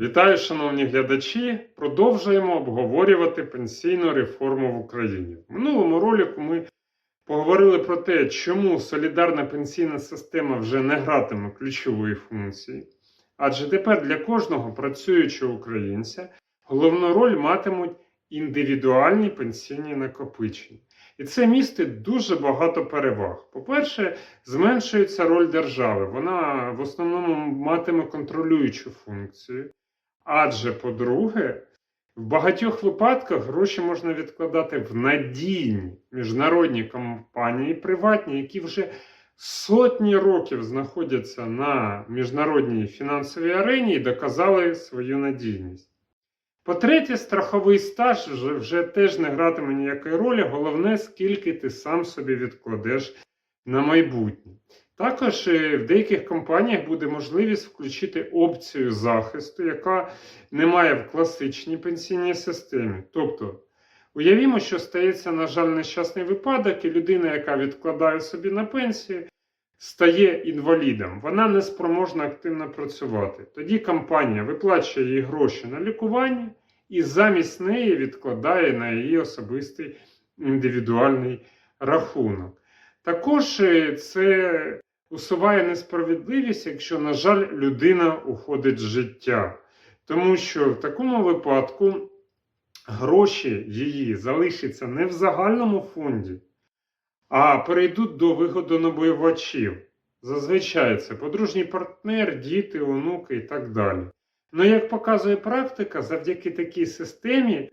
Вітаю, шановні глядачі! Продовжуємо обговорювати пенсійну реформу в Україні. В минулому ролику ми поговорили про те, чому солідарна пенсійна система вже не гратиме ключової функції. Адже тепер для кожного працюючого українця головну роль матимуть індивідуальні пенсійні накопичення. І це містить дуже багато переваг. По-перше, зменшується роль держави. Вона в основному матиме контролюючу функцію. Адже, по-друге, в багатьох випадках гроші можна відкладати в надійні міжнародні компанії, приватні, які вже сотні років знаходяться на міжнародній фінансовій арені і доказали свою надійність. По-третє, страховий стаж вже, вже теж не гратиме ніякої ролі. Головне, скільки ти сам собі відкладеш на майбутнє. Також е, в деяких компаніях буде можливість включити опцію захисту, яка немає в класичній пенсійній системі. Тобто, уявімо, що стається, на жаль, нещасний випадок, і людина, яка відкладає собі на пенсію, стає інвалідом. Вона не спроможна активно працювати. Тоді компанія виплачує їй гроші на лікування і замість неї відкладає на її особистий індивідуальний рахунок. Також е, це усуває несправедливість, якщо, на жаль, людина уходить з життя. Тому що в такому випадку гроші її залишаться не в загальному фонді, а перейдуть до вигодонабувачів. Зазвичай це подружній партнер, діти, онуки і так далі. Ну, як показує практика, завдяки такій системі,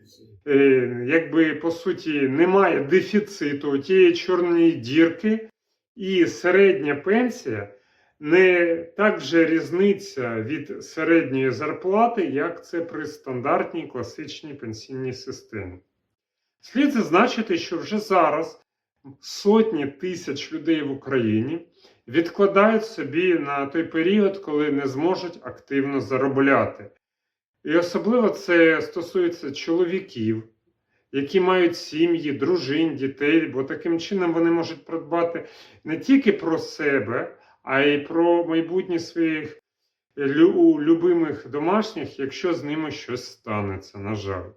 е, якби по суті немає дефіциту тієї чорної дірки, і середня пенсія не так вже різниця від середньої зарплати, як це при стандартній класичній пенсійній системі. Слід зазначити, що вже зараз сотні тисяч людей в Україні відкладають собі на той період, коли не зможуть активно заробляти. І особливо це стосується чоловіків, які мають сім'ї, дружин, дітей, бо таким чином вони можуть придбати не тільки про себе, а й про майбутнє своїх лю- любимих домашніх, якщо з ними щось станеться, на жаль.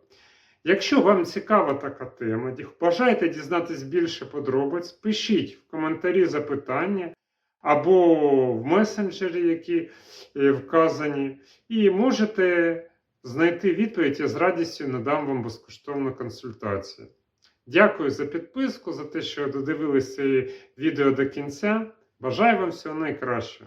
Якщо вам цікава така тема, бажаєте дізнатись більше подробиць, пишіть в коментарі запитання або в месенджері, які е, вказані, і можете знайти відповідь, я з радістю надам вам безкоштовну консультацію. Дякую за підписку, за те, що додивилися відео до кінця. Бажаю вам всього найкращого.